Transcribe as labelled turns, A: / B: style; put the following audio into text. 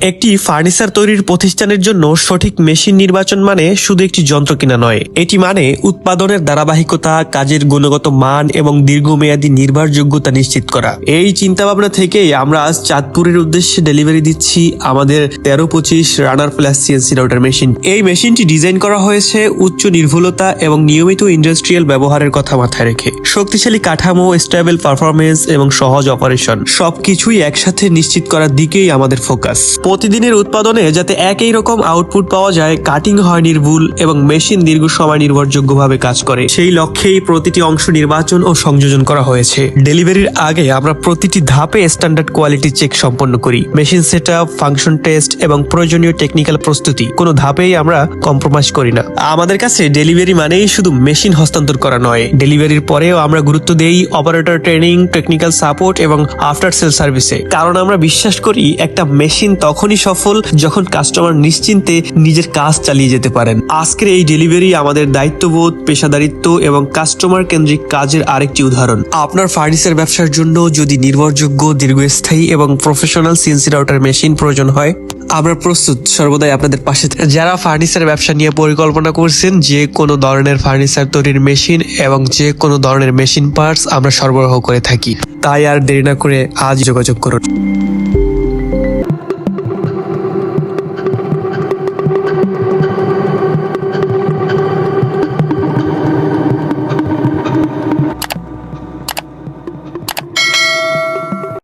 A: একটি ফার্নিচার তৈরির প্রতিষ্ঠানের জন্য সঠিক মেশিন নির্বাচন মানে শুধু একটি যন্ত্র কিনা নয়। এটি মানে উৎপাদনের ধারাবাহিকতা, কাজের গুণগত মান এবং দীর্ঘমেয়াদী নির্ভরযোগ্যতা নিশ্চিত করা। এই চিন্তাভাবনা থেকেই আমরা আজ চাঁদপুরের উদ্দেশ্যে ডেলিভারি দিচ্ছি আমাদের তেরো পঁচিশ runner plus CNC router machine. এই মেশিনটি ডিজাইন করা হয়েছে উচ্চ নির্ভুলতা এবং নিয়মিত ইন্ডাস্ট্রিয়াল ব্যবহারের কথা মাথায় রেখে। শক্তিশালী কাঠামো স্টেবল পারফরমেন্স এবং সহজ অপারেশন, সবকিছুই একসাথে নিশ্চিত করার দিকেই আমাদের ফোকাস। প্রতিদিনের উৎপাদনে যাতে একই রকম আউটপুট পাওয়া যায় কাটিং হয় নির্ভুল এবং মেশিন দীর্ঘ সময় নির্ভরযোগ্যভাবে কাজ করে। সেই লক্ষ্যেই প্রতিটি অংশ নির্বাচন ও সংযোজন করা হয়েছে। ডেলিভারির আগে আমরা প্রতিটি ধাপে স্ট্যান্ডার্ড কোয়ালিটি চেক সম্পন্ন করি। Machine set up function test এবং প্রয়োজনীয় টেকনিক্যাল প্রস্তুতি। কোনো ধাপেই আমরা কম্প্রোমাইজ করি না। আমাদের কাছে ডেলিভারি মানেই শুধু মেশিন হস্তান্তর করা নয়। ডেলিভারির পরেও আমরা গুরুত্ব দেই অপারেটর ট্রেনিং টেকনিক্যাল সাপোর্ট এবং আফটার সেল সার্ভিসে কারণ আমরা বিশ্বাস করি একটা মেশিন তখনই সফল যখন কাস্টমার নিশ্চিন্তে নিজের কাজ চালিয়ে যেতে পারেন। আজকের এই ডেলিভারি আমাদের দায়িত্ববোধ, পেশাদারিত্ব এবং কাস্টমার কেন্দ্রিক কাজের আরেকটি উদাহরণ। আপনার ফার্নিচার ব্যবসার জন্য যদি নির্ভরযোগ্য, দীর্ঘস্থায়ী এবং প্রফেশনাল সিএনসি রাউটার মেশিন প্রয়োজন হয়, আমরা প্রস্তুত সর্বদাই আপনাদের পাশে। যারা ফার্নিচার ব্যবসা নিয়ে পরিকল্পনা করছেন, যে কোনো ধরনের ফার্নিচার তৈরির মেশিন এবং যে কোনো ধরনের মেশিন পার্টস আমরা সরবরাহ করে থাকি। তাই আর দেরি না করে আজ যোগাযোগ করুন।